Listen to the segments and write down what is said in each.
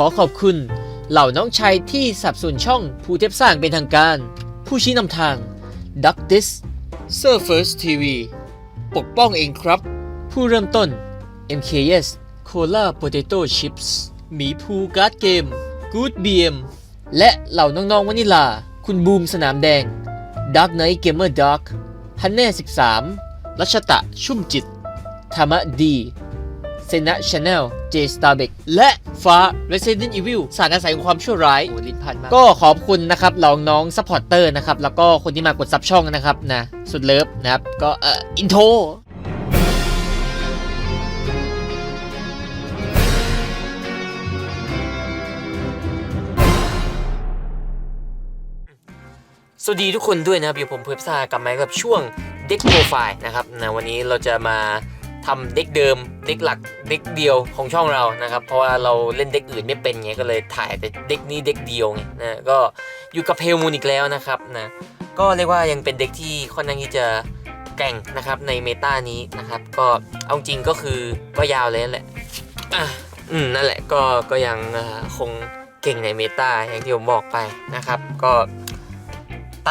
ขอขอบคุณ เหล่าน้องชายที่สับสนุนช่องผู้เทพสร้างเป็นทางการ ผู้ชี้นำทาง Duck This Surfers TV ปกป้องเองครับ ผู้เริ่มต้น MKS Cola Potato Chips หมีภูการ์ดเกม Good BM และเหล่าน้องๆวานิลา คุณบูมสนามแดง Dark Knight Gamer Dark ฮันแน่ 13 รัชตะชุ่มจิต ธรรมะดี เซนะชาแนลเจสตาเบกและฟ้า Resident Evil สารอาศัยของความชั่วร้ายโอ้ลิ้นพันมากก็ขอบคุณนะครับเหล่าน้องซัพพอร์เตอร์นะครับ แล้วก็คนที่มากดซับช่องนะครับนะสุดเลิฟนะครับ ก็เอ่ออินโทรสวัสดีทุกคนด้วยนะครับอยู่ผมเพิร์ฟซ่ากลับมากับช่วงเด็กโปรไฟล์นะครับนะวันนี้เราจะมา ทำเด็กเดิมเด็กหลักเด็กเดียวของช่องเรานะครับ เพราะว่าเราเล่นเด็กอื่นไม่เป็นไงก็เลยถ่ายแต่เด็กนี้เด็กเดียวไงนะก็อยู่กับเพลมูนอีกแล้วนะครับนะก็เรียกว่ายังเป็นเด็กที่ค่อนข้างที่จะแก่งนะครับในเมตานี้นะครับ ก็เอาจริงก็คือก็ยาวเล่นแหละอะอืมนั่นแหละก็ก็ยังคงเก่งในเมตาอย่างที่ผมบอกไปนะครับ ก็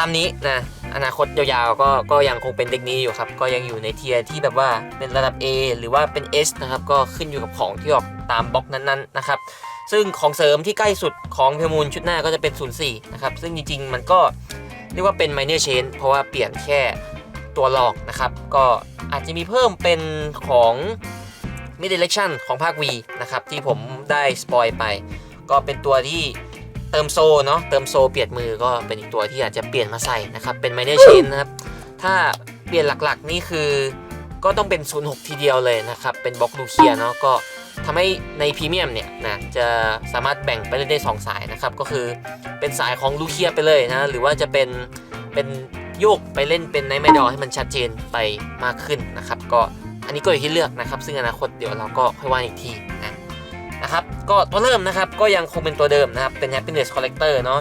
ตามนี้นะอนาคตยาวๆก็ก็ยังคงเป็นเด็กนี้อยู่ครับ ก็ยังอยู่ในเทียร์ที่แบบว่าเป็นระดับ A หรือว่าเป็น S นะครับ ก็ขึ้นอยู่กับของที่ออกตามบล็อกนั้นๆนะครับ ซึ่งของเสริมที่ใกล้สุดของเพลมูลชุดหน้าก็จะเป็น 04 นะครับ ซึ่งจริงๆ มันก็เรียกว่าเป็น minor change เพราะว่าเปลี่ยนแค่ตัวหลอกนะครับ ก็อาจจะมีเพิ่มเป็นของ mid direction ของภาค V นะครับที่ผมได้สปอยไป ก็เป็นตัวที่ เติมโซเนาะเติมโซเปลี่ยนมือก็เป็นอีกตัวที่อาจจะเปลี่ยนมาใส่นะครับ เป็นไมเนอร์เชนนะครับ ถ้าเปลี่ยนหลักๆนี่คือ ก็ต้องเป็น 06 ทีเดียวเลยนะครับ เป็นบล็อกลูเคียเนาะก็ทำให้ในพรีเมียมเนี่ยนะจะสามารถแบ่งไปได้ 2 สายนะครับ ก็คือเป็นสายของลูเคียไปเลยนะหรือว่าจะเป็นเป็นโยกไปเล่นเป็นไนท์ไมดอให้มันชัดเจนไปมากขึ้นนะครับ ก็อันนี้ก็อยู่ที่เลือกนะครับ ซึ่งอนาคตเดี๋ยวเราก็ค่อยว่าอีกทีนะ นะครับก็ตัวเริ่มนะครับก็ยังคงเป็นตัวเดิมนะครับเป็น happiness collector เนาะ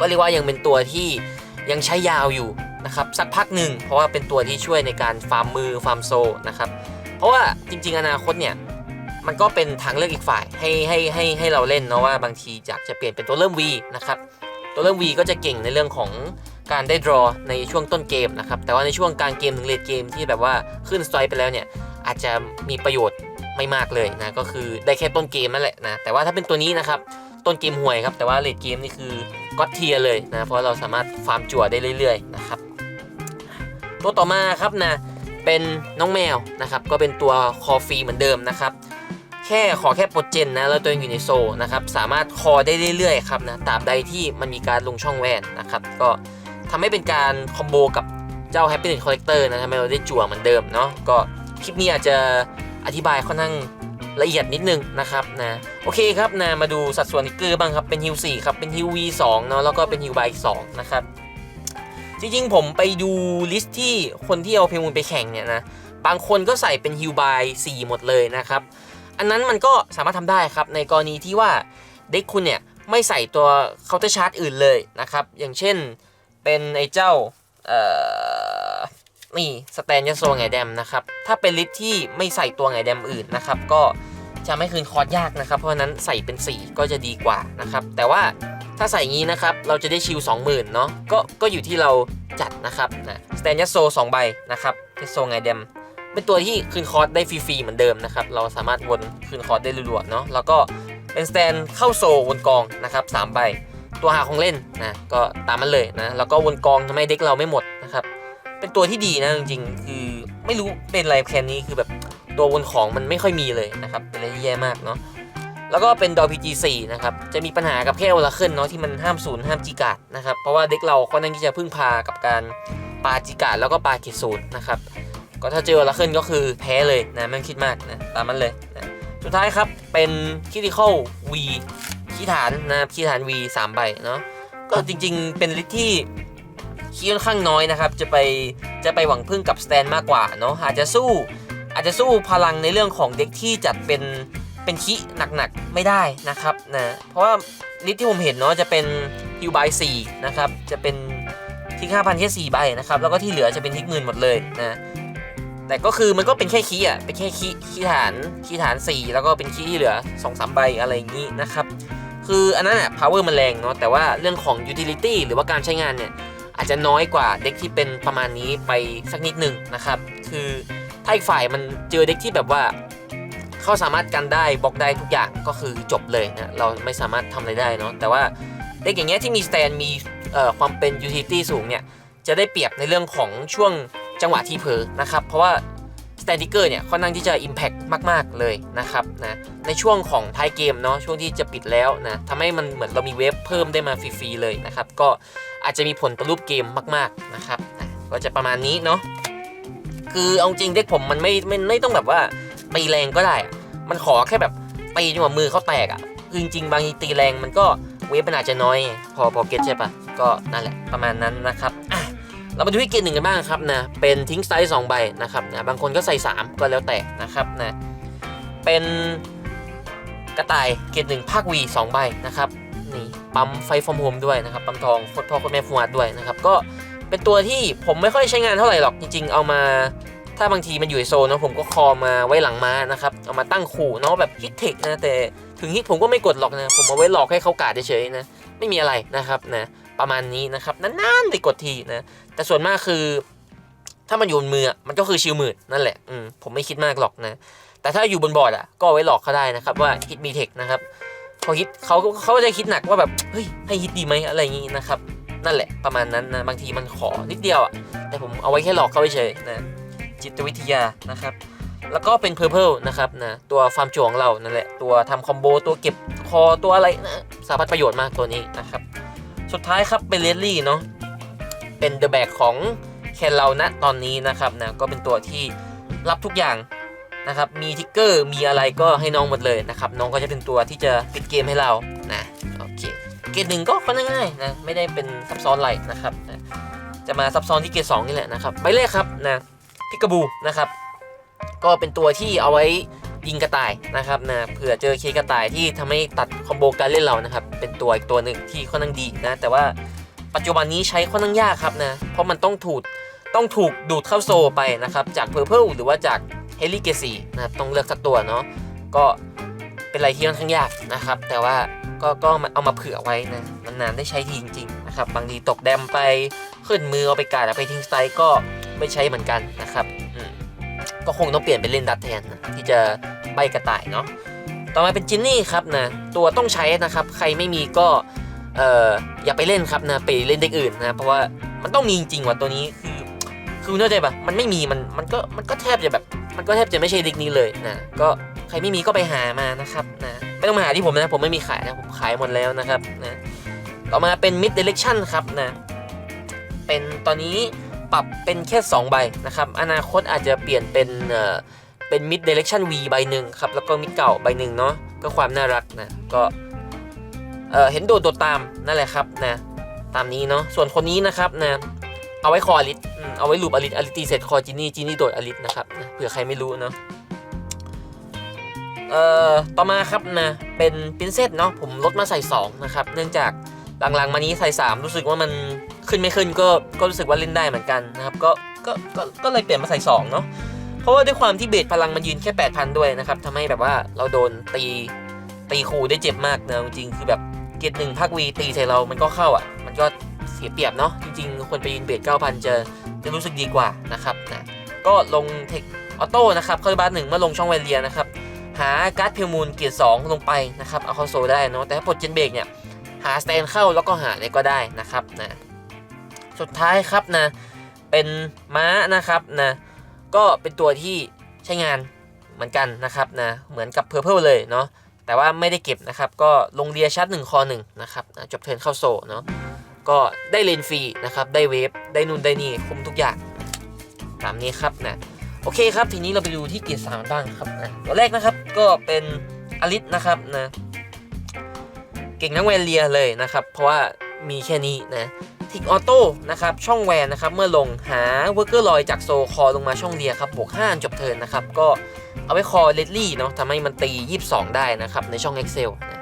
ก็เรียกว่ายังเป็นตัวที่ยังใช้ยาวอยู่นะครับสักพักหนึ่งเพราะว่าเป็นตัวที่ช่วยในการฟาร์มมือฟาร์มโซนะครับเพราะว่าจริง ๆ อนาคตเนี่ยมันก็เป็นทางเลือกอีกฝ่ายให้ให้ให้ให้เราเล่นเนาะว่าบางทีอยากจะเปลี่ยนเป็นตัวเริ่ม V นะครับตัวเริ่ม V ก็จะเก่งในเรื่องของการได้ draw ในช่วงต้นเกมนะครับแต่ว่าในช่วงกลางเกมถึงเลดเกมที่แบบว่าขึ้นสไตร์ไปแล้วเนี่ยอาจจะมีประโยชน์ ไม่มากเลยนะก็คือได้แค่ต้นเกมนั่นแหละนะแต่ว่าถ้าเป็นตัวนี้นะครับต้นเกมห่วยครับแต่ว่าเลดเกมนี่คือก็เทียเลยนะเพราะเราสามารถฟาร์มจั่วได้เรื่อยๆนะครับตัวต่อมาครับนะเป็นน้องแมวนะครับก็เป็นตัวคอฟรีเหมือนเดิมนะครับแค่ขอแค่ปลดเจนนะแล้วตัวเองอยู่ในโซนะครับสามารถคอได้เรื่อยๆครับนะตราบใดที่มันมีการลงช่องแวนนะครับก็ทำให้เป็นการคอมโบกับเจ้า Happiness Collector นะทำให้เราได้จั่วเหมือนเดิมเนาะก็คลิปนี้อาจจะ อธิบายค่อนข้างละเอียดนิดนึงนะครับนะโอเคครับนะมาดูสัดส่วนกเกอร์บ้างครับเป็นฮิว4ครับเป็นฮิว V2 เนาะแล้วก็เป็นฮิวบาย2นะครับจริงๆผมไปดูลิสต์ที่คนที่เอาเพลมูลไปแข่งเนี่ยนะบางคนก็ใส่เป็นฮิวบาย4หมดเลยนะครับอันนั้นมันก็สามารถทำได้ครับในกรณีที่ว่าเด็กคุณเนี่ยไม่ใส่ตัวเคาน์เตอร์ชาร์จอื่นเลยนะครับอย่างเช่นเป็นไอ้เจ้าเอ่อ นี่สแตนยาโซไงแดมนะครับ ถ้าเป็นลิสที่ไม่ใส่ตัวไงแดมอื่นนะครับ ก็จะไม่คืนคอร์สยากนะครับ เพราะนั้นใส่เป็น 4 ก็จะดีกว่านะครับ แต่ว่าถ้าใส่งี้นะครับ เราจะได้ชิล20,000เนาะก็ก็อยู่ที่เราจัดนะครับนะสแตนยาโซ2ใบนะครับยาโซไงแดมเป็นตัวที่คืนคอร์สได้ฟรีๆเหมือนเดิมนะครับ เราสามารถวนคืนคอร์สได้รัวๆเนาะแล้วก็เป็นสแตนเข้าโซวนกองนะครับ3ใบตัวหาของเล่นนะก็ตามมันเลยนะแล้วก็วนกองทำให้เด็กเราไม่หมด เป็นตัวที่ดีนะจริงๆ คือไม่รู้เป็นอะไรแคนนี้คือแบบตัววนของมันไม่ค่อยมีเลยนะครับเป็นอะไรที่แย่มากเนาะแล้วก็เป็นดอ PG4 นะครับจะมีปัญหากับแค่โอลาเคิลเนาะที่มันห้ามศูนย์ห้ามจิกาดนะครับเพราะว่าเด็กเราค่อนข้างที่จะพึ่งพากับการปาจิกาดแล้วก็ปาเกตศูนย์นะครับก็ถ้าเจอโอลาเคิลก็คือแพ้เลยนะไม่คิดมากนะตามมันเลยนะสุดท้ายครับเป็นคิติคอล V ขี้ฐานนะขี้ฐาน V 3ใบเนาะก็จริงๆเป็นลิสต์ที่ คีค่อนข้างน้อยนะครับ จะไปจะไปหวังพึ่งกับสแตนมากกว่าเนาะอาจจะสู้ อาจจะสู้พลังในเรื่องของเด็กที่จัดเป็นเป็นคีหนักๆไม่ได้นะครับนะเพราะว่าลิสที่ผมเห็นเนาะจะเป็นฮิวบาย4นะครับจะเป็นทิก5,000แค่4ใบนะครับแล้วก็ที่เหลือจะเป็นทิกหมื่นหมดเลยนะแต่ก็คือมันก็เป็นแค่คีอะเป็นแค่คีคีฐานคีฐาน 4 แล้วก็เป็นคีที่เหลือ2อสใบอะไรอย่างนี้นะครับ คืออันนั้นอะ power มันแรงเนาะแต่ว่าเรื่องของ utility หรือว่าการใช้งานเนี่ย อาจจะน้อยกว่าเด็กที่เป็นประมาณนี้ไปสักนิดหนึ่งนะครับ คือถ้าอีกฝ่ายมันเจอเด็กที่แบบว่าเขาสามารถกันได้บล็อกได้ทุกอย่างก็คือจบเลยนะเราไม่สามารถทำอะไรได้เนาะแต่ว่าเด็กอย่างเงี้ยที่มีสแตนมีความเป็น utility สูงเนี่ยจะได้เปรียบในเรื่องของช่วงจังหวะที่เผลอนะครับ เพราะว่า สแตนดิเกอร์เนี่ยค่อนข้างที่จะ Impact มาก ๆ เลยนะครับนะในช่วงของท้ายเกมเนาะช่วงที่จะปิดแล้วนะทำให้มันเหมือนเรามีเวฟเพิ่มได้มาฟรี ๆ เลยนะครับ ก็อาจจะมีผลต่อรูปเกมมาก ๆ นะครับอะก็จะประมาณนี้เนาะคือเอาจริงเด็กผมมันไม่ไม่ไม่ต้องแบบว่าตีแรงก็ได้ มันขอแค่แบบตีจนกว่ามือเขาแตกอะ่ะคือจริงๆบางทีตีแรงมันก็เวฟมันอาจจะน้อย พอพอเก็ตใช่ปะก็นั่นแหละประมาณนั้นนะครับอะ เรามาดูที่เกมหนึ่งกันบ้างครับนะ เป็นทิ้งไซส์สองใบนะครับนะ บางคนก็ใส่ 3 ก็แล้วแต่นะครับนะ เป็นกระต่ายเกตหนึ่งภาควีสองใบนะครับ นี่ปั๊มไฟฟอร์มโฮมด้วยนะครับ ปั๊มทองโคตรพ่อโคตรแม่ฟูอาดด้วยนะครับ ก็เป็นตัวที่ผมไม่ค่อยใช้งานเท่าไหร่หรอก จริง ๆ เอามา ถ้าบางทีมันอยู่ในโซนนะผมก็คอมาไว้หลังม้านะครับ เอามาตั้งขู่เนาะแบบฮิตเทคนะ แต่ถึงฮิตผมก็ไม่กดหรอกนะ ผมเอาไว้หลอกให้เขากาดเฉยๆนะ ไม่มีอะไรนะครับนะ ประมาณนี้นะครับ นานๆได้กดทีนะ แต่ส่วนมากคือ ถ้ามันอยู่บนมือมันก็คือชิลมืดนั่นแหละอืมผมไม่คิดมากหรอกนะ แต่ถ้าอยู่บนบอร์ดอะก็ไว้หลอกเขาได้นะครับว่าฮิตมีเทคนะครับพอฮิตเขาเขาจะคิดหนักว่าแบบเฮ้ยให้ฮิตดีไหมอะไรอย่างงี้นะครับ นั่นแหละประมาณนั้นนะบางทีมันขอนิดเดียวอะแต่ผมเอาไว้แค่หลอกเขาเฉยนะจิตวิทยานะครับแล้วก็เป็นเพอร์เพลนะครับนะตัวฟาร์มจวของเรานั่นแหละตัวทำคอมโบตัวเก็บคอตัวอะไรนะสารพัดประโยชน์มากตัวนี้นะครับ สุดท้ายครับเป็นเลดลี่เนาะ เป็นเดอะแบกของแคนเราณตอนนี้นะครับนะก็เป็นตัวที่รับทุกอย่างนะครับมีทิกเกอร์มีอะไรก็ให้น้องหมดเลยนะครับน้องก็จะเป็นตัวที่จะปิดเกมให้เรานะโอเคเกมหนึ่งก็ค่อนข้างง่ายนะไม่ได้เป็นซับซ้อนอะไรนะครับนะจะมาซับซ้อนที่เกมสองนี่แหละนะครับไปเลยครับนะพิกาบูนะครับก็เป็นตัวที่เอาไว้ยิงกระต่ายนะครับนะเผื่อเจอเคกระต่ายที่ทำให้ตัดคอมโบการเล่นเรานะครับเป็นตัวอีกตัวหนึ่งที่ค่อนข้างดีนะแต่ว่า ปัจจุบันนี้ใช้ค่อนข้างยากครับนะ เพราะมันต้องถูกต้องถูกดูดเข้าโซไปนะครับ จากเพอร์เพลหรือว่าจากเฮลิเกซีนะครับต้องเลือกสักตัวเนาะก็เป็นอะไรที่ค่อนข้างยากนะครับ แต่ว่าก็ก็เอามาเผื่อไว้นะนานๆได้ใช้ทีจริงๆนะครับบางทีตกแดมไปขึ้นมือเอาไปกาดเอาไปทิ้งไตล์ก็ไม่ใช้เหมือนกันนะครับก็คงต้องเปลี่ยนเป็นเล่นดัดแทนนะที่จะใบกระต่ายเนาะต่อมาเป็นจินนี่ครับนะตัวต้องใช้นะครับ ใครไม่มีก็ เอออย่าไปเล่นครับนะไปเล่นเด็กอื่นนะเพราะว่ามันต้องมีจริงๆว่ะตัวนี้คือคือเข้าใจปะมันไม่มีมันมันก็มันก็แทบจะแบบ มันก็แทบจะไม่ใช่เดิกนี้เลยนะก็ใครไม่มีก็ไปหามานะครับนะไม่ต้องมาหาที่ผมนะผมไม่มีขายนะผมขายหมดแล้วนะครับนะต่อมาเป็น mid direction ครับนะเป็นตอนนี้ปรับเป็นแค่ 2 ใบนะครับ อนาคตอาจจะเปลี่ยนเป็นเอ่อเป็น mid direction V ใบหนึ่งครับ แล้วก็ mid เก่าใบหนึ่งเนาะก็ความน่ารักนะ ก็ เเห็นโดดโดดตามนั่นแหละครับนะตามนี้เนาะส่วนคนนี้นะครับนะเอาไว้คออลิสเอาไว้ลูปอลิสอลิสตีเสร็จคอจินี่จินี่โดดอลิสนะครับนะเผื่อใครไม่รู้เนาะเอ่อต่อมาครับนะเป็นปินเซตเนาะผมลดมาใส่2นะครับเนื่องจากหลังๆมานี้ใส่ 3 รู้สึกว่ามันขึ้นไม่ขึ้นก็ก็รู้สึกว่าเล่นได้เหมือนกันนะครับก็ก็ก็ก็เลยเปลี่ยนมาใส่2เนาะเพราะว่าด้วยความที่เบสพลังมันยืนแค่ 8,000 ด้วยนะครับทำให้แบบว่าเราโดนตีตีคูได้เจ็บมากนะจริงคือแบบ เกตหนึ่งภาควีตีใส่เรามันก็เข้าอะ มันก็เสียเปรียบเนาะจริงๆคนไปยืนเบส9,000จะจะรู้สึกดีกว่านะครับนะก็ลงเทคออโต้นะครับเข้าบ้านหนึ่งเมื่อลงช่องแวเลียนะครับ หาการ์ดเพลมูลเกียร์สองลงไปนะครับเอาเข้าโซลได้เนาะแต่ถ้าปลดเจนเบรกเนี่ยหาสแตนเข้าแล้วก็หาอะไรก็ได้นะครับนะสุดท้ายครับนะเป็นม้านะครับนะก็เป็นตัวที่ใช้งานเหมือนกันนะครับนะเหมือนกับเพอร์เพลเลยเนาะ แต่ว่าไม่ได้เก็บนะครับ ก็ลงเรียชัด1คอ1นะครับจบเทินเข้าโซเนาะก็ได้เลนฟรีนะครับ ได้เวฟ ได้นู่นได้นี่ คุ้มทุกอย่าง ตามนี้ครับนะ โอเคครับ ทีนี้เราไปดูที่เกียร์สามบ้างครับนะตัวแรกนะครับ ก็เป็นอลิสนะครับนะ เก่งนักแวนเลียเลยนะครับ เพราะว่ามีแค่นี้นะทิกออโต้นะครับ ช่องแวนนะครับ เมื่อลงหาเวอร์เกอร์ลอยจากโซคอลงมาช่องเลียครับ บวก 5 จบเทินนะครับ ก็ เอาไว้คอเลดลี่เนาะทำให้มันตี 22 ได้นะครับในช่อง Excel นะ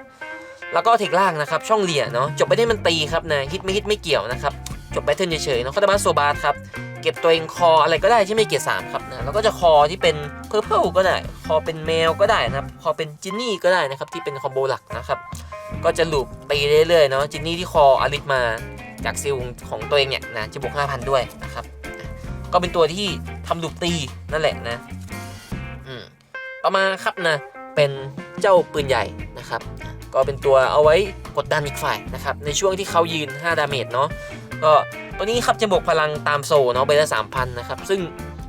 แล้วก็เทคล่างนะครับช่องเลียเนาะจบไปได้มันตีครับนะฮิตไม่ฮิตไม่เกี่ยวนะครับจบแบทเทิลเฉยๆเนาะคาตามาโซบาร์ครับเก็บตัวเองคออะไรก็ได้ที่ไม่เกียร์สามครับนะแล้วก็จะคอที่เป็นเพอร์เพลก็ได้ คอเป็นแมวก็ได้นะครับ คอเป็นจินนี่ก็ได้นะครับที่เป็นคอมโบหลักนะครับ ก็จะลูปตีเรื่อยๆเนาะจินนี่ที่คออาริสมาจากซิลของตัวเองเนี่ยนะจะบวก5,000 ด้วยนะครับ ก็เป็นตัวที่ทำลูปตีนั่นแหละนะ ต่อมาครับนะเป็นเจ้าปืนใหญ่นะครับก็เป็นตัวเอาไว้กดดันอีกฝ่ายนะครับในช่วงที่เขายืน 5 ดาเมจเนาะก็ตัวนี้ครับจะบวกพลังตามโซเนาะใบละ3,000นะครับซึ่ง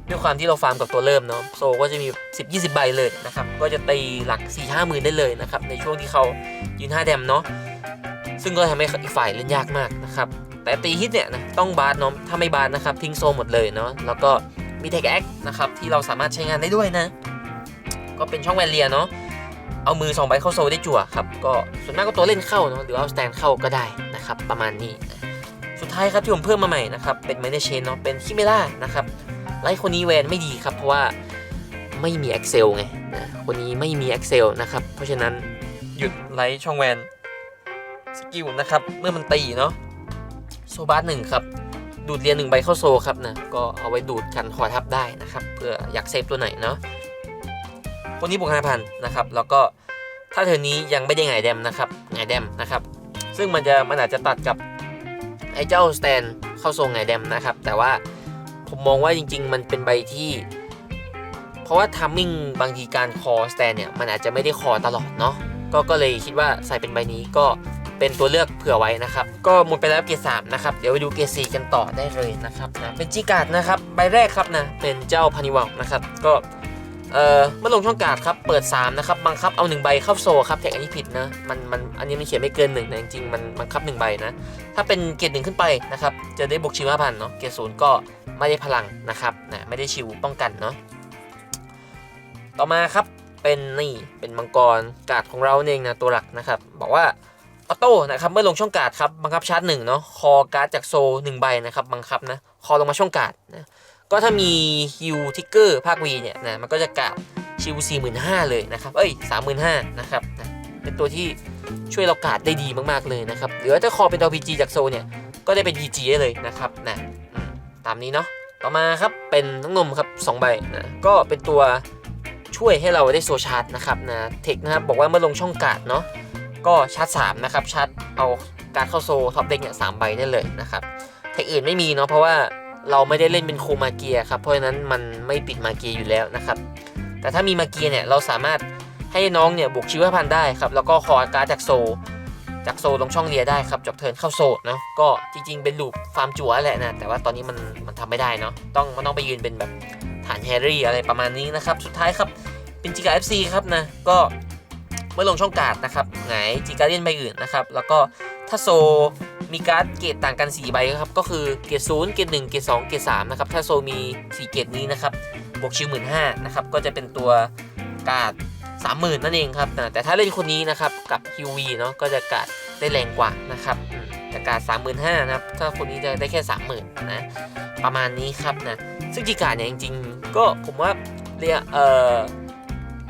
ด้วยความที่เราฟาร์มกับตัวเริ่มเนาะโซก็จะมี 10-20 ใบเลยนะครับก็จะตีหลัก 4-5หมื่นได้เลยนะครับในช่วงที่เขายืน5แดมเนาะซึ่งก็ทำให้อีกฝ่ายเล่นยากมากนะครับแต่ตีฮิตเนี่ยนะต้องบาสเนาะถ้าไม่บาสนะครับทิ้งโซหมดเลยเนาะแล้วก็มีเทคแอคนะครับที่เราสามารถใช้งานได้ด้วยนะ ก็เป็นช่องแวนเลียเนาะเอามือ2ใบเข้าโซได้จั่วครับก็ส่วนมากก็ตัวเล่นเข้าเนาะหรือเอาสแตนเข้าก็ได้นะครับประมาณนี้ สุดท้ายครับที่ผมเพิ่มมาใหม่นะครับเป็นไมเนเชนเนาะเป็นคิเมล่านะครับไลท์คนนี้แวนไม่ดีครับเพราะว่าไม่มี Excel ไงนะคนนี้ไม่มี Excel นะครับเพราะฉะนั้นหยุดไลท์ช่องแวนสกิลนะครับเมื่อมันตีเนาะโซบาสหนึ่งครับดูดเรียนหนึ่งใบเข้าโซครับนะก็เอาไว้ดูดกันคอทับได้นะครับเพื่ออยากเซฟตัวไหนเนาะ คนนี้บวกห้าพันนะครับแล้วก็ถ้าเธอนี้ยังไม่ได้ไงแดมนะครับไงแดมนะครับ ซึ่งมันจะมันอาจจะตัดกับไอ้เจ้าสแตนเข้าโซไงแดมนะครับ แต่ว่าผมมองว่าจริง ๆ มันเป็นใบที่ เพราะว่าทัมมิ่งบางทีการคอสแตนเนี่ยมันอาจจะไม่ได้คอตลอดเนาะก็ก็เลยคิดว่าใส่เป็นใบนี้ก็เป็นตัวเลือกเผื่อไว้นะครับ ก็หมดไปแล้วเกรดสามนะครับ เดี๋ยวไปดูเกรดสี่กันต่อได้เลยนะครับนะเป็นจีการ์ดนะครับ ใบแรกครับนะ เป็นเจ้าพานิวัลนะครับ ก็ เอ่อเมื่อลงช่องกาดครับ เปิด 3 นะครับ บังคับเอา 1 ใบเข้าโซครับแท็กอันนี้ผิดนะ มัน มัน อันนี้มันเขียนไม่เกิน 1 นะ จริงๆ มันบังคับ 1 ใบนะ ถ้าเป็นเกรดหนึ่งขึ้นไปนะครับ จะได้บวกชิวห้าพันเนาะ เกรดศูนย์ก็ไม่ได้พลังนะครับนะไม่ได้ชิวป้องกันเนาะ ต่อมาครับ เป็นนี่ เป็นมังกรกาดของเราเองนะ ตัวหลักนะครับ บอกว่าออโต้นะครับ เมื่อลงช่องกาดครับ บังคับชาร์จหนึ่งเนาะ คอการ์ดจากโซหนึ่งใบนะครับ บังคับนะ คอลงมาช่องกาดนะ ก็ถ้ามีฮิวทิกเกอร์ภาควีเนี่ยนะมันก็จะกาดชิวสี่หมื่นห้าเลยนะครับเอ้ยสามหมื่นห้านะครับนะเป็นตัวที่ช่วยเรากาดได้ดีมากๆเลยนะครับหรือว่าถ้าคอเป็น RPG จากโซเนี่ยก็ได้เป็น DG ได้เลยนะครับนะตามนี้เนาะต่อมาครับเป็นน้องนมครับสองใบนะก็เป็นตัวช่วยให้เราได้โซชาร์จนะครับนะเทคนะครับบอกว่าเมื่อลงช่องกาดเนาะก็ชาร์จ3นะครับชาร์จเอาการเข้าโซท็อปเด็กเนี่ยสามใบได้เลยนะครับเทคอื่นไม่มีเนาะเพราะว่า เราไม่ได้เล่นเป็นโคมาเกียครับ เพราะฉะนั้นมันไม่ปิดมาเกียอยู่แล้วนะครับ แต่ถ้ามีมาเกียเนี่ยเราสามารถให้น้องเนี่ยบวกชีวพันธุ์ได้ครับ แล้วก็คอการ์ดจากโซ จากโซลงช่องเลียได้ครับจบเทินเข้าโซนะก็จริง ๆ เป็นลูปฟาร์มจั่วแหละนะ แต่ว่าตอนนี้มันมันทำไม่ได้เนาะต้องมันต้องไปยืนเป็นแบบฐานแฮร์รี่อะไรประมาณนี้นะครับ สุดท้ายครับเป็นจิกา FC ครับนะก็ เมื่อลงช่องการ์ดนะครับหงายจิกาเลียนใบอื่นนะครับ แล้วก็ถ้าโซมีการ์ดเกรดต่างกัน 4 ใบครับก็คือเกรดศูนย์เกรดหนึ่งเกรดสองเกรดสามนะครับถ้าโซมี 4 เกรดนี้นะครับบวกชิวหมื่นห้านะครับก็จะเป็นตัวการ์ดสามหมื่นนั่นเองครับนะแต่ถ้าเล่นคนนี้นะครับกับฮิววีเนาะก็จะการ์ดได้แรงกว่านะครับแต่การ์ดสามหมื่นห้านะครับถ้าคนนี้จะได้แค่สามหมื่นนะประมาณนี้ครับนะซึ่งจิการ์ดเนี่ยจริงๆก็ผมว่าเรียกเอ่อ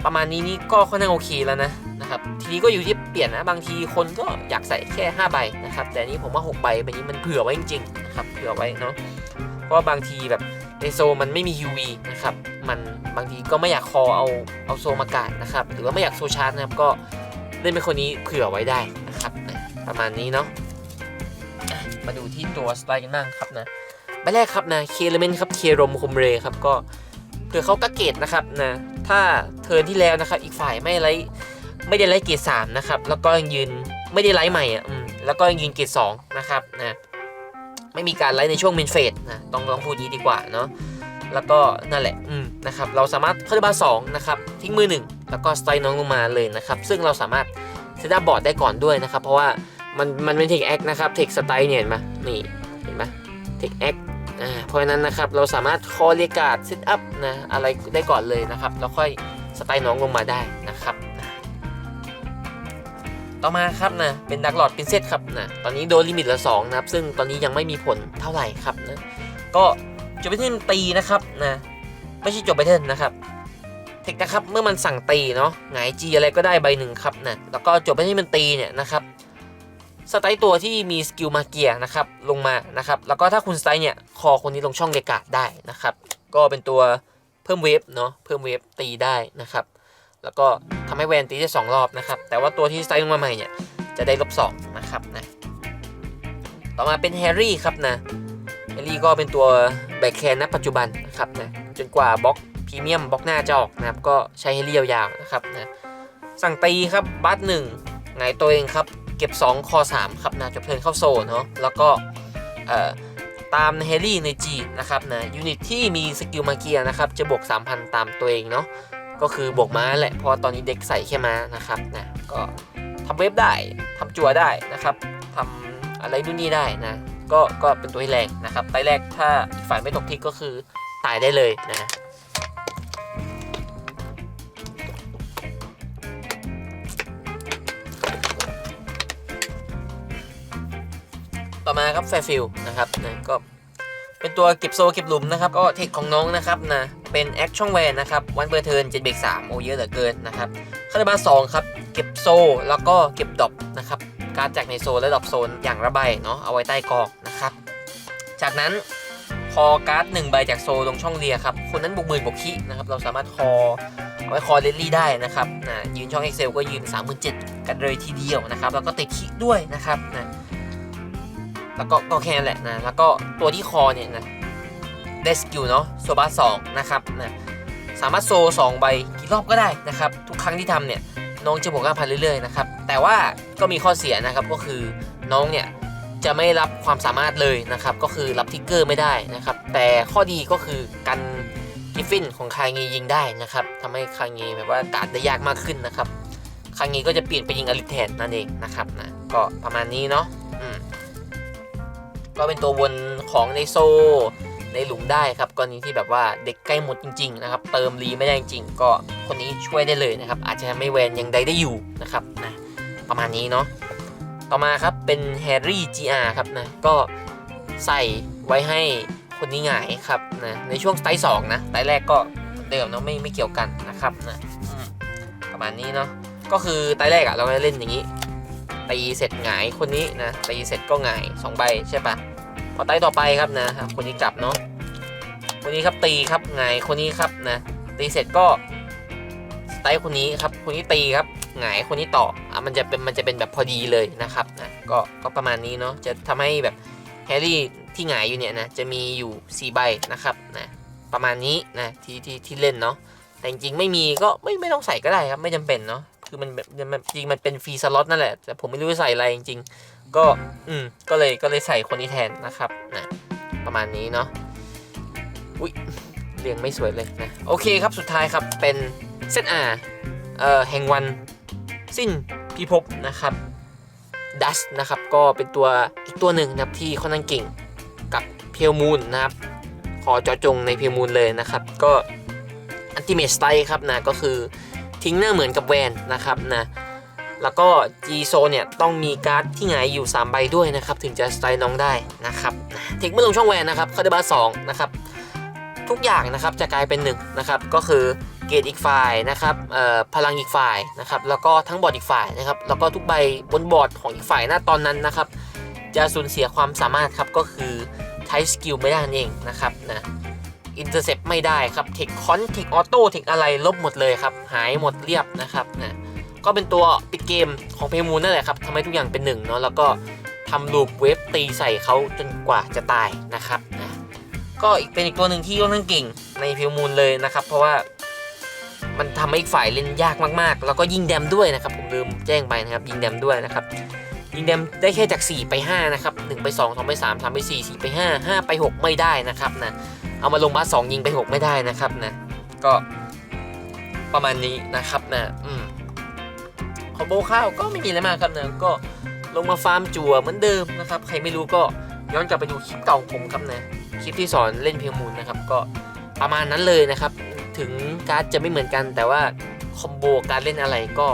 ประมาณนี้นี่ก็ค่อนข้างโอเคแล้วนะ นะครับทีนี้ก็อยู่ที่เปลี่ยนนะบางทีคนก็อยากใส่แค่5ใบนะครับแต่นี้ผมว่า6ใบแบบนี้มันเผื่อไว้จริงๆนะครับเผื่อไว้เนาะเพราะบางทีแบบในโซมันไม่มี UV นะครับมันบางทีก็ไม่อยากคอเอาเอาโซมากาดนะครับหรือว่าไม่อยากโซชาร์จนะครับก็เล่นเป็นคนนี้เผื่อไว้ได้นะครับประมาณนี้เนาะมาดูที่ตัวสไตล์กันบ้างครับนะใบแรกครับนะเคเลเมนครับเคโรมคมเรครับก็เผื่อเขากระเกตนะครับนะถ้าเทินที่แล้วนะครับอีกฝ่ายไม่ไล ไม่ได้ไลท์เกตสามนะครับ แล้วก็ยังยืนไม่ได้ไลท์ใหม่อะแล้วก็ยังยืนเกตสองนะครับนะไม่มีการไลท์ในช่วงเมนเฟสนะต้องต้องพูดนี้ดีกว่าเนาะแล้วก็นั่นแหละอืมนะครับเราสามารถเข้าได้บาร์สองนะครับทิ้งมือหนึ่งแล้วก็สไตล์น้องลงมาเลยนะครับ ซึ่งเราสามารถเซตอัพบอร์ดได้ก่อนด้วยนะครับ เพราะว่ามันมันเป็นเทคแอคนะครับเทคสไตล์เนี่ยเห็นไหมนี่เห็นไหมเทคแอคอ่าเพราะนั้นนะครับเราสามารถคอเรียการ์ดเซตอัพนะอะไรได้ก่อนเลยนะครับแล้วค่อยสไตล์น้องลงมาได้นะครับ ต่อมาครับนะเป็นดักหลอดปินเซตครับนะตอนนี้โดนลิมิตละสองนะครับ ซึ่งตอนนี้ยังไม่มีผลเท่าไหร่ครับนะก็จบไปที่ตีนะครับนะไม่ใช่จบไปเทินนะครับเทคนะครับเมื่อมันสั่งตีเนาะหงายจีอะไรก็ได้ใบหนึ่งครับนะแล้วก็จบไปที่มันตีเนี่ยนะครับสไตล์ตัวที่มีสกิลมาเกียนะครับลงมานะครับแล้วก็ถ้าคุณสไตล์เนี่ยคอคนนี้ลงช่องเดกาดได้นะครับ ก็เป็นตัวเพิ่มเวฟเนาะเพิ่มเวฟตีได้นะครับ แล้วก็ทำให้แวนตีได้สองรอบนะครับ แต่ว่าตัวที่ไตล์ลงมาใหม่เนี่ย จะได้ลบสองนะครับนะ ต่อมาเป็นแฮร์รี่ครับนะแฮร์รี่ก็เป็นตัวแบกแคนณปัจจุบันนะครับนะ จนกว่าบล็อกพรีเมียมบล็อกหน้าจะออกนะครับ ก็ใช้แฮร์รี่ยาวๆนะครับนะ สั่งตีครับบัตหนึ่งไงตัวเองครับ เก็บ 2 คอ 3 ครับนะจบเทินเข้าโซนเนาะ แล้วก็ตามเฮลี่ในจีนะครับนะยูนิตที่มีสกิลมาเกียนะครับ จะบวก 3,000 ตามตัวเองเนาะ ก็คือบวกม้าแหละเพราะตอนนี้เด็กใส่แค่ม้านะครับนะก็ทำเว็บได้ทำจั่วได้นะครับทำอะไรนู่นนี่ได้นะ ก็ก็เป็นตัวแรงนะครับไตแรกถ้าฝ่ายไม่ตกทิกก็คือตายได้เลยนะต่อมาครับแฟร์ฟิลนะครับนะก็ เป็นตัวเก็บโซ่เก็บหลุมนะครับ ก็เทคของน้องนะครับนะเป็นแอคช่องแวนนะครับวันเบอร์เทิร์นเจ็ดเบรกสามโอเยอะเหลือเกินนะครับคาราบาสองครับเก็บโซ่แล้วก็เก็บดอปนะครับการดจากในโซและดอปโซนอย่างระบายเนาะเอาไว้ใต้กองนะครับ จากนั้นคอการ์ดหนึ่งใบจากโซลงช่องเรียครับคนนั้นบุกหมื่นบวกคีนะครับเราสามารถคอเอาไว้คอเลนลี่ได้นะครับนะยืนช่อง Excel ก็ยืน 37,000กันเลยทีเดียวนะครับแล้วก็ติดคีด้วยนะครับนะ แล้วก็ก็แค่นั้นแหละนะแล้วก็ตัวที่คอเนี่ยนะได้สกิลเนาะโซบาสองนะครับนะสามารถโซสองใบกี่รอบก็ได้นะครับ ทุกครั้งที่ทำเนี่ยน้องจะบวกห้าพันเรื่อยๆนะครับแต่ว่าก็มีข้อเสียนะครับก็คือน้องเนี่ยจะไม่รับความสามารถเลยนะครับ ก็คือรับทิกเกอร์ไม่ได้นะครับ แต่ข้อดีก็คือกันกิฟฟินของคางเงยิงได้นะครับทำให้คางเงแบบว่าการได้ยากมากขึ้นนะครับคางเงก็จะเปลี่ยนไปยิงอลิแทนนั่นเองนะครับนะก็ประมาณนี้เนาะ ก็เป็นตัววนของในโซในหลุมได้ครับกรณีที่แบบว่าเด็กใกล้หมดจริงๆนะครับเติมรีไม่ได้จริงก็คนนี้ช่วยได้เลยนะครับ อาจจะทำให้แวนยังใดได้อยู่นะครับนะประมาณนี้เนาะต่อมาครับเป็นแฮร์รี่ GR ครับนะก็ใส่ไว้ให้คนนี้หงายครับนะในช่วงสไตล์สองนะสไตล์แรกก็เดิมเนาะไม่ไม่เกี่ยวกันนะครับนะประมาณนี้เนาะก็คือสไตล์แรกอะเราจะเล่นอย่างนี้ตีเสร็จหงายคนนี้นะตีเสร็จก็หงายสองใบใช่ปะ ไตต่อไปครับนะครับคนนี้กลับเนาะคนนี้ครับตีครับหงคนนี้ครับนะตีเสร็จก็ไตคนนี้ครับคนนี้ตีครับหงายคนนี้ต่ออะมันจะเป็นมันจะเป็นแบบพอดีเลยนะครับนะก็ก็ประมาณนี้เนาะจะทำให้แบบแฮร์รี่ที่หงายอยู่เนี่ยนะจะมีอยู่4ใบนะครับนะประมาณนี้นะที่ที่ที่เล่นเนาะแต่จริงๆไม่มีก็ไม่ไม่ต้องใส่ก็ได้ครับไม่จำเป็นเนาะคือมันแบบจริงมันเป็นฟรีสล็อตนั่นแหละแต่ผมไม่รู้จะใส่อะไรจริง ก็อืมก็เลยก็เลยใส่คนนี้แทนนะครับนะประมาณนี้เนาะอุ้ยเรียงไม่สวยเลยนะโอเคครับสุดท้ายครับเป็นเซตอาเอ่อแห่งวันสิ้นพิภพนะครับดัชนะครับก็เป็นตัวอีกตัวหนึ่งนะครับที่ค่อนข้างเก่งกับเพียวมูนนะครับขอเจาะจงในเพียวมูนเลยนะครับก็อันติเมสไตล์ครับนะก็คือทิ้งหน้าเหมือนกับแวนนะครับนะ แล้วก็ G โซเนี่ยต้องมีการ์ดที่หงายอยู่ 3 ใบด้วยนะครับ ถึงจะสไตล์น้องได้นะครับเทคเมื่อลงช่องแวนนะครับคาร์ดบาสองนะครับ ทุกอย่างนะครับจะกลายเป็น1นะครับก็คือเกรดอีกฝ่ายนะครับเอ่อพลังอีกฝ่ายนะครับแล้วก็ทั้งบอร์ดอีกฝ่ายนะครับแล้วก็ทุกใบบนบอร์ดของอีกฝ่ายหน้าตอนนั้นนะครับจะสูญเสียความสามารถครับก็คือใช้สกิลไม่ได้นั่นเองนะครับนะอินเตอร์เซปไม่ได้ครับเทคคอนเทคออโต้เทคอะไรลบหมดเลยครับ หายหมดเรียบนะครับนะ ก็เป็นตัวปิดเกมของเพมูนนั่นแหละครับทำให้ทุกอย่างเป็นหนึ่งเนาะแล้วก็ทำลูปเวฟตีใส่เขาจนกว่าจะตายนะครับก็อีกเป็นอีกตัวหนึ่งที่ค่อนข้งเก่งในเพมูนเลยนะครับ เพราะว่ามันทำให้อีกฝ่ายเล่นยากมากๆ แล้วก็ยิงแดมด้วยนะครับผมลืมแจ้งไปนะครับยิงแดมด้วยนะครับยิงแดมได้แค่จาก 4 ไป 5 นะครับ 1 ไป 2 2 ไป 3 3 ไป 4 4 ไป 5 5 ไป 6 ไม่ได้นะครับนะเอามาลงบาสองยิงไป 6 ไม่ได้นะครับนะก็ประมาณนี้นะครับนะอืม คอมโบข้าวก็ไม่มีอะไรมากครับนะก็ลงมาฟาร์มจั่วเหมือนเดิมนะครับ ใครไม่รู้ก็ย้อนกลับไปดูคลิปเก่าขอผมครับนะคลิปที่สอนเล่นเพียงมูลนะครับ ก็ประมาณนั้นเลยนะครับ ถึงการ์ดจะไม่เหมือนกันแต่ว่าคอมโบการเล่นอะไรก็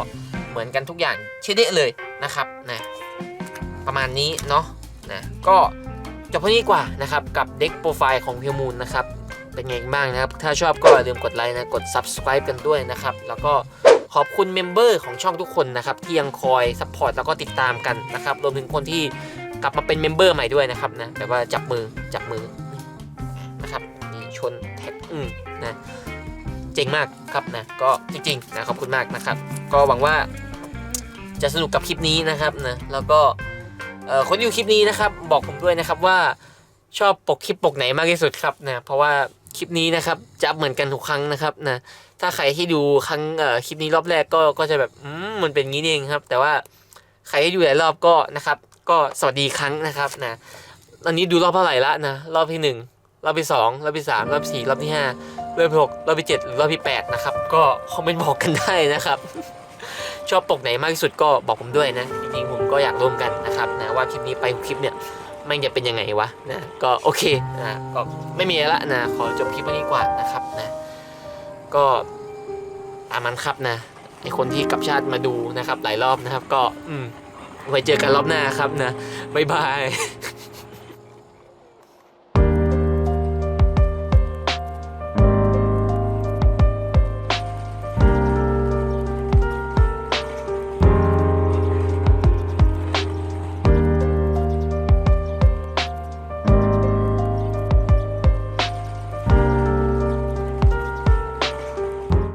เหมือนกันทุกอย่างเช่นเดะเลยนะครับนะประมาณนี้เนาะนะก็จบเท่านี้กว่านะครับกับเด็กโปรไฟล์ของเพียวมูลนะครับเป็นไงบ้างนะครับ ถ้าชอบก็อย่าลืมกดไลค์นะ กด subscribe กันด้วยนะครับ แล้วก็ ขอบคุณเมมเบอร์ของช่องทุกคนนะครับที่ยังคอยซัพพอร์ตแล้วก็ติดตามกันนะครับรวมถึงคนที่กลับมาเป็นเมมเบอร์ใหม่ด้วยนะครับนะแบบว่าจับมือจับมือนะครับนี่ชนแท็กอืมนะเจ๋งมากครับนะก็จริงๆนะขอบคุณมากนะครับ ก็หวังว่าจะสนุกกับคลิปนี้นะครับนะแล้วก็คนอยู่คลิปนี้นะครับ บอกผมด้วยนะครับว่าชอบปกคลิปปกไหนมากที่สุดครับนะเพราะว่าคลิปนี้นะครับจะเหมือนกันทุกครั้งนะครับนะ ถ้าใครที่ดูครั้งคลิปนี้รอบแรกก็ก็จะแบบอืมมันเป็นงี้เองครับ แต่ว่าใครที่ดูหลายรอบก็นะครับ ก็สวัสดีครั้งนะครับนะตอนนี้ดูรอบเท่าไหร่ละนะรอบที่หนึ่งรอบที่สองรอบที่สามรอบที่สี่รอบที่ห้ารอบที่หกรอบที่เจ็ดหรือรอบที่แปดนะครับ ก็คอมเมนต์บอกกันได้นะครับ ชอบปกไหนมากที่สุดก็บอกผมด้วยนะ จริงๆผมก็อยากร่วมกันนะครับนะว่าคลิปนี้ไปคลิปเนี่ยมันจะเป็นยังไงวะนะก็โอเคนะก็ไม่มีอะไรละนะขอจบคลิปว้นี้กว่านะครับนะ ก็ตามมันครับนะไอคนที่กลับชาติมาดูนะครับ หลายรอบนะครับ ก็ อืมไว้เจอกันรอบหน้าครับนะบ๊ายบาย